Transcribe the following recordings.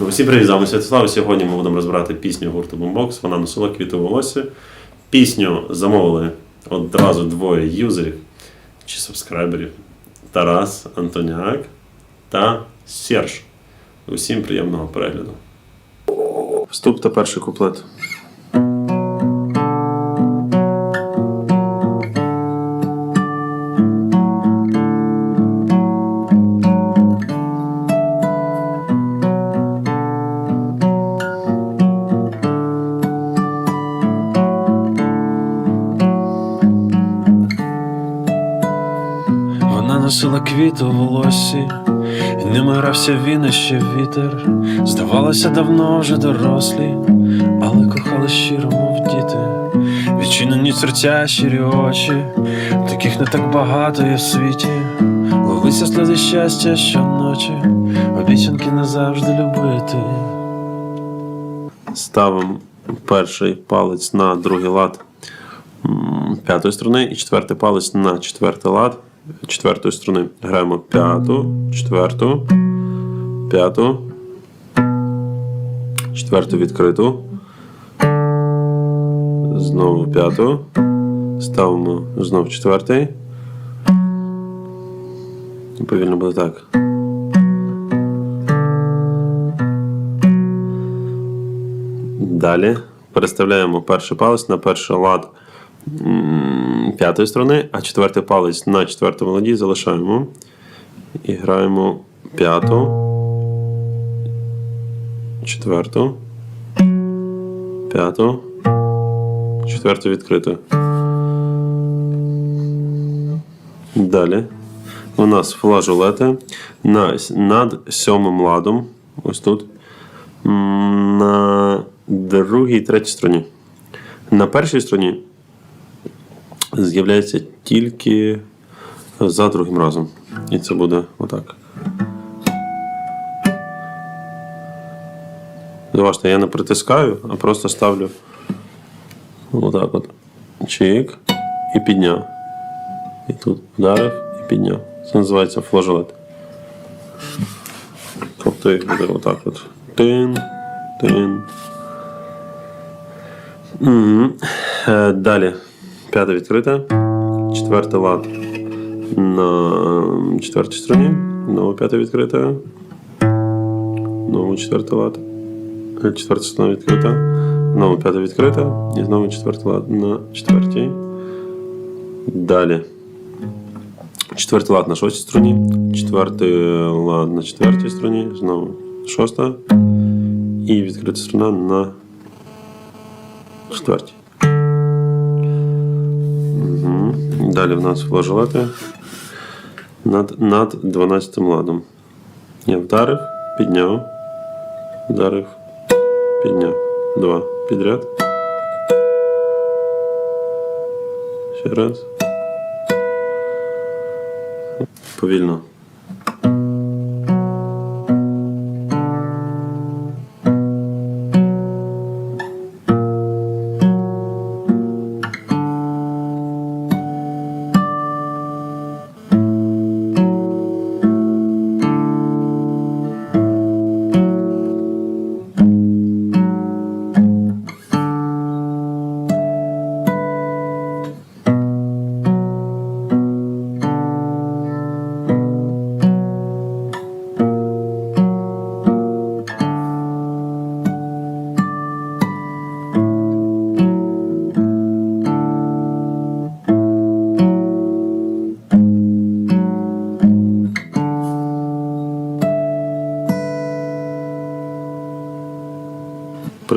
Усім привіт, з вами Святослав. Сьогодні ми будемо розбирати пісню гурту Boombox. Вона носила квіти волосся. Пісню замовили одразу двоє юзерів чи сабскрайберів: Тарас Антоняк та Серж. Усім приємного перегляду. Вступ та перший куплет. Квіти у волосі, і ними грався він і ще вітер. Здавалося, давно вже дорослі, але кохали щиро, мов діти. Відчинені серця, щирі очі, таких не так багато є в світі. Ловиться сльози щастя щоночі, обіцянки назавжди любити. Ставимо перший палець на другий лад п'ятої струни і четвертий палець на четвертий лад четвертої струни. Граємо п'яту, четверту, п'яту, четверту відкриту. Знову п'яту. Ставимо знову четвертий. І повільно буде так. Далі переставляємо перший палець на перший лад п'ятої сторони, а четвертий палець на четвертому ладі залишаємо. І граємо п'яту, четверту, п'яту, четверту відкриту. Далі у нас флажолети на, над сьомим ладом. Ось тут. На другій третій стороні. На першій стороні з'являється тільки за другим разом. І це буде отак. Заважте, я не притискаю, а просто ставлю отак от. Чик і підняв. І тут вдарив і підняв. Це називається флажолет. Тобто їх буде отак от. Тин, тин. Угу. Далі. П'ята відкрита. Четвертий лад на четвертій стороні. Знову п'ята відкрита. Знову четвертий лад. Е, Четверта сторона відкрита. Знову п'ята відкрита. І знову четвертий лад на четвертій. Далі. Четвертий лад на шостій стороні. Четвертий лад на четвертій стороні. Знову шоста. І відкрита сторона на четвертій. Угу. Далі в нас флажолети над, над 12 ладом. Я вдарив, підняв, вдарив, підняв. Два підряд. Ще раз. Повільно.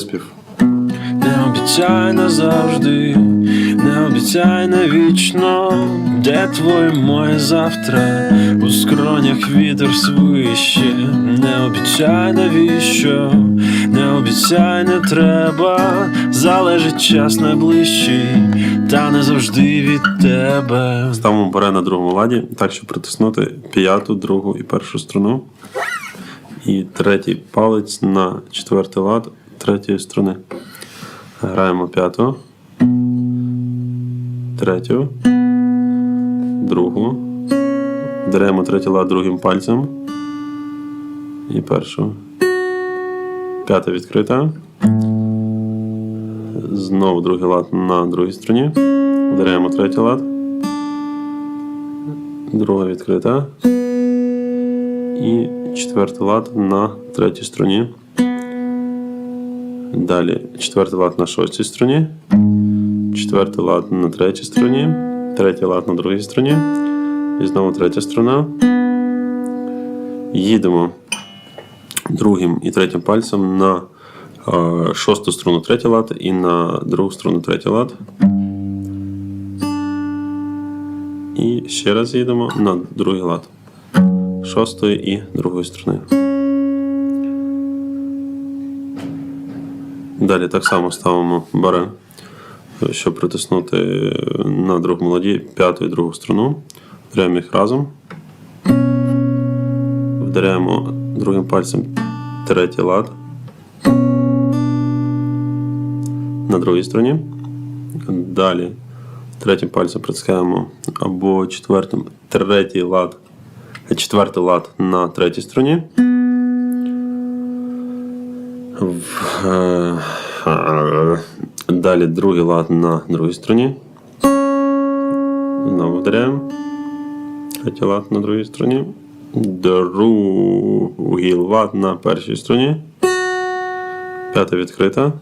Приспів. Не обіцяй назавжди, не обіцяй навічно, де твоє моє завтра, у скронях вітер свище, не обіцяй навіщо, не обіцяй не треба, залежить час найближчий, та не завжди від тебе. Ставимо бере на другому ладі, так, щоб притиснути п'яту, другу і першу струну. І третій палець на четвертий лад третьої струни. Граємо п'яту, третю, другу. Вдаряємо третій лад другим пальцем. І першу. П'ята відкрита. Знову другий лад на другій стороні. Вдаряємо третій лад. Друга відкрита. І четвертий лад на третій струні. Далі четвертий лад на шостій струні. Четвертий лад на третій струні. Третій лад на другій струні. І знову третя струна. Їдемо другим і третім пальцем на шосту струну третій лад і на другу струну третій лад. І ще раз їдемо на другий лад шостої і другої струни. Далі так само ставимо баре, щоб притиснути на другому ладі п'яту і другу струну. Вдаряємо їх разом. Вдаряємо другим пальцем третій лад на другій струні. Далі третім пальцем притискаємо або четвертим третій лад, четвертий лад на третій струні. Е, Далі другий лад на другій струні. Знову вдаряємо. Третій лад на другій струні. Другий лад на першій струні. П'ята відкрита.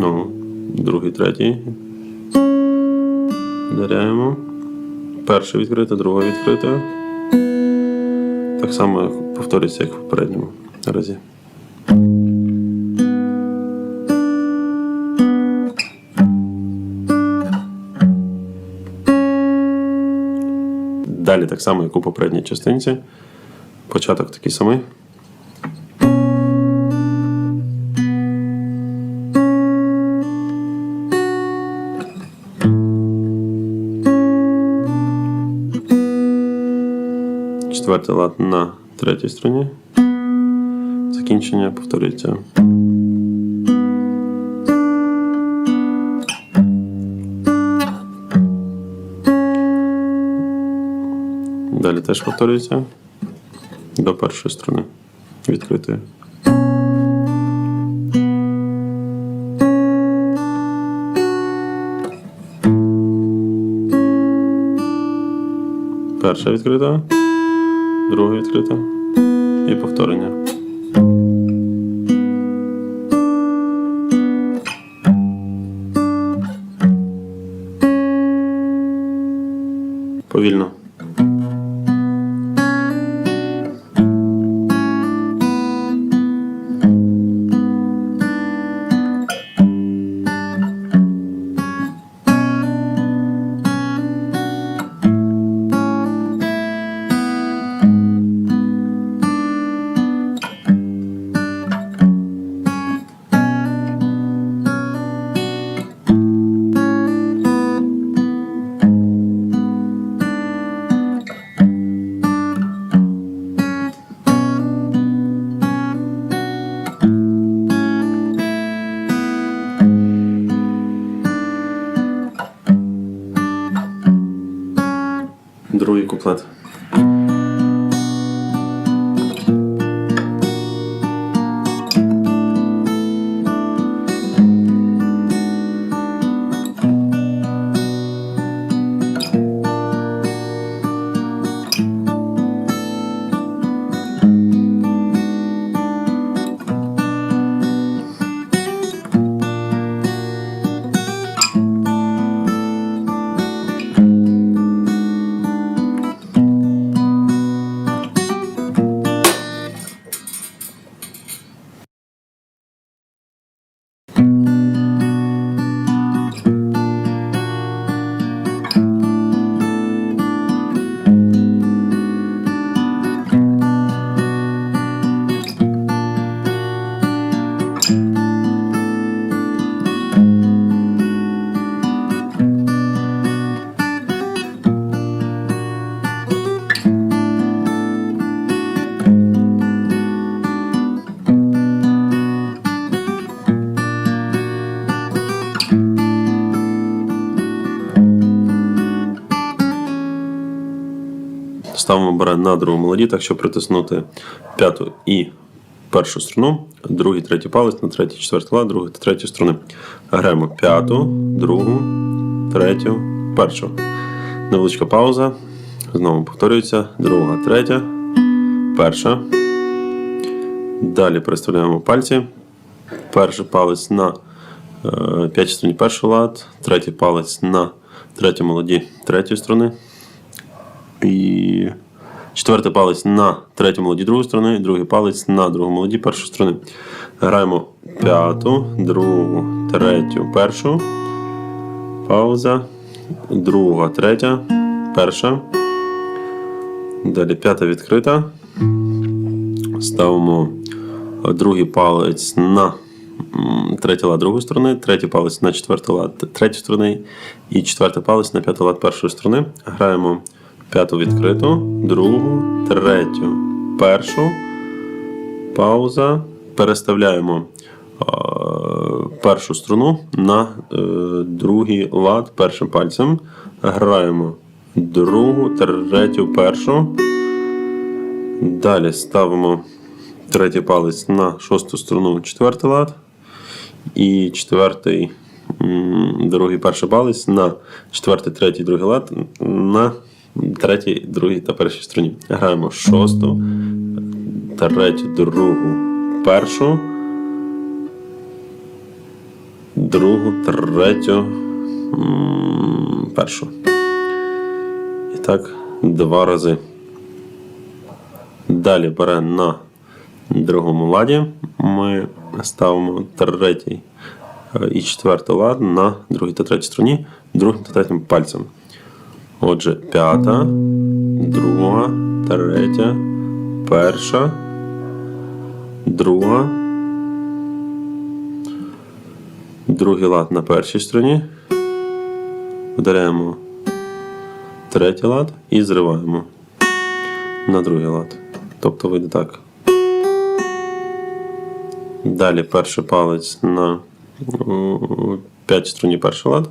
Ну, другий, третій. Вдаряємо. Перша відкрита, друга відкрита. Так само повторюється, як в попередньому разі. Далі так само, як у попередній частинці. Початок такий самий. Четвертий лад на третій струні. Закінчення повторюється. Далі теж повторюється до першої струни відкритої. Перша відкрита, друга відкрита і повторення. Ставимо баре на другому ладі, так щоб притиснути п'яту і першу струну, другий, третій палець на третій, четвертий лад, другий та третю струни. Граємо п'яту, другу, третю, першу. Невеличка пауза. Знову повторюється. Друга, третя, перша. Далі переставляємо пальці. Перший палець на е, п'ятій струні перший лад, третій палець на третьому ладі третьої струни. Четвертий палець на третьому ладі другої струни, другий палець на другому ладі першої струни. Граємо п'яту, другу, третю, першу. Пауза. Друга, третя, перша. Далі п'ята відкрита. Ставимо другий палець на третій лад другої сторони, третій палець на четвертий лад третьої сторони і четвертий палець на п'ятий лад першої сторони. Граємо п'яту відкриту, другу, третю, першу. Пауза. Переставляємо е, першу струну на е, другий лад першим пальцем. Граємо другу, третю, першу. Далі ставимо третій палець на шосту струну, четвертий лад. І четвертий, другий перший палець на четвертий, третій, другий лад на третій, другій та першій струні. Граємо шосту, третю, другу, першу. Другу, третю, першу. І так, два рази. Далі бере на другому ладі. Ми ставимо третій е, і четвертий лад на другій та третій струні, другим та третім пальцем. Отже, п'ята, друга, третя, перша, друга. Другий лад на першій струні. Вдаряємо третій лад і зриваємо на другий лад. Тобто вийде так. Далі перший палець на м, п'ятій струні перший лад.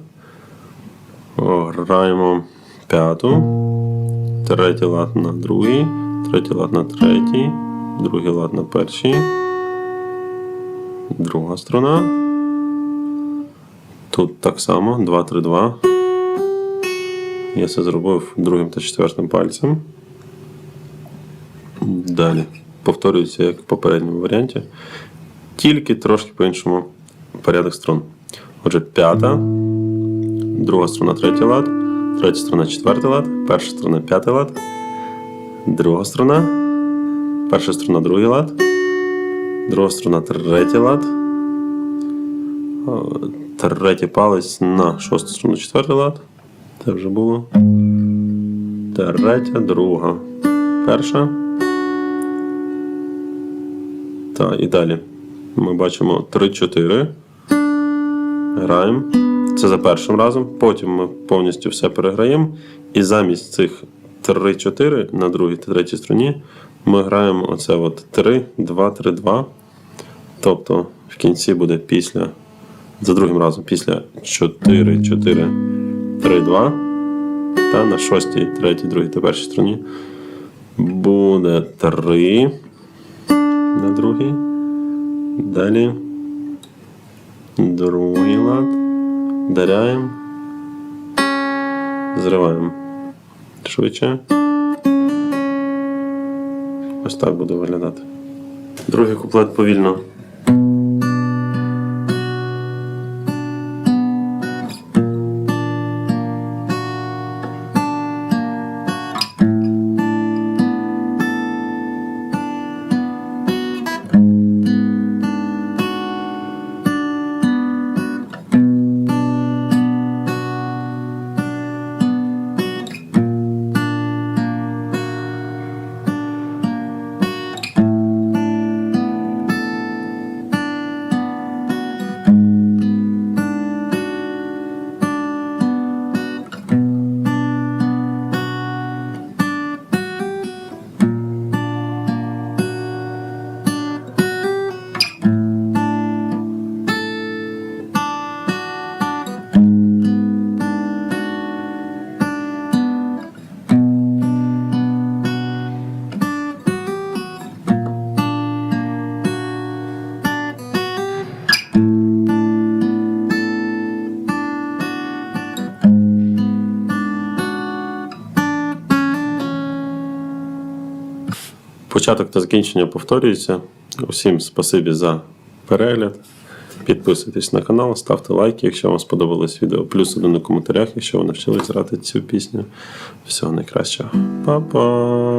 Граємо п'яту, третій лад на другий, третій лад на третій, другий лад на першій, друга струна. Тут так само 2-3-2. Я це зробив другим та четвертим пальцем. Далі. Повторюється, як в попередньому варіанті. Тільки трошки по-іншому порядок струн. Отже, п'ята, друга струна третій лад, третя струна четвертий лад, перша струна п'ятий лад, друга струна, перша струна другий лад, друга струна третій лад, третій палець на шосту струну четвертий лад. Це вже було. Третя, друга, перша. Так, і далі. Ми бачимо 3-4. Граємо. Це за першим разом. Потім ми повністю все переграємо. І замість цих 3-4 на другій та третій струні ми граємо оце от 3, 2, 3, 2. Тобто в кінці буде після. За другим разом, після 4, 4, 3, 2. Та на шостій, третій, другій та першій струні буде 3 на другий. Далі. Другий лад. Даряємо. Зриваємо. Швидше. Ось так буде виглядати. Другий куплет повільно. Початок та закінчення повторюється. Усім спасибі за перегляд. Підписуйтесь на канал, ставте лайки, якщо вам сподобалось відео. Плюс один у коментарях, якщо ви навчились грати цю пісню. Всього найкращого. Па-па!